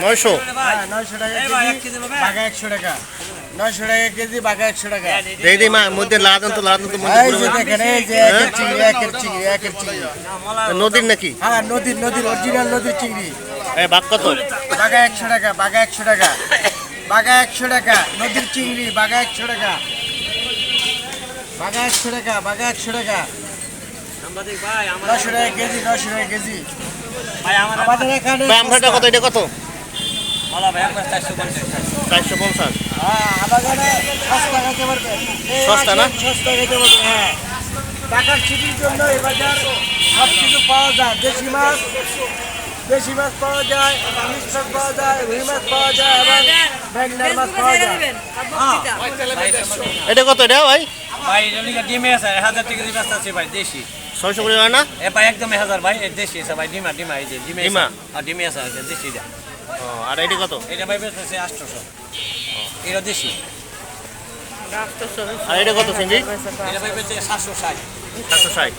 নয়শো? হ্যাঁ, নয়শো টাকা কেজি বাঘা একশো টাকা। নয়শো টাকা কেজি বাঘা একশো টাকা। দেই দেই মা মধ্যে লাগান তো লাগান তো দেখেন এই যে একের চিংড়ি একের চিংড়ি একের চিংড়ি। নদীর নাকি? হ্যাঁ নদীর নদীর অরিজিনাল নদীর চিংড়ি। এই বাঘ কত? বাঘা একশো টাকা বাঘা একশো টাকা। বাঘা একশো টাকা নদীর চিংড়ি বাঘা একশো টাকা। বাঘা একশো টাকা বাঘা একশো টাকা। নশো টাকা কেজি নশো টাকা কেজি। আমাদের এখানে ভাই কত? এটা কত? চারশো পঞ্চাশ। হ্যাঁ আমার সস্তা না? হ্যাঁ। টাকার ছুটির জন্য এই বাজার সব কিছু পাওয়া যায়। দেশি মাছ দেশি মাছ পাওয়া যায় ইলিশ মাছ পাওয়া যায় রুই মাছ পাওয়া যায় এবং ব্যাগনার মাছ পাওয়া যায়। এটা কত? এটা ভাই? ভাই এটা ডিমে আছে হাজার টাকা দিয়ে ব্যস্ত আছে ভাই দেশি। ছয়শো করে হয় না? এ ভাই একদম এক হাজার ভাই এ দেশি আছে ভাই ডিমা ডিমা এই যে ডিমে ডিমা? আর ডিমে আছে আছে দেশি যা। ও, আর এটা কত? এটা ভাই বেশ আছে আটশোশো। এটা দেশি। আর এটা কত চিংড়ি এটা ভাই বেশ সাতশো ষাট। সাতশো ষাট।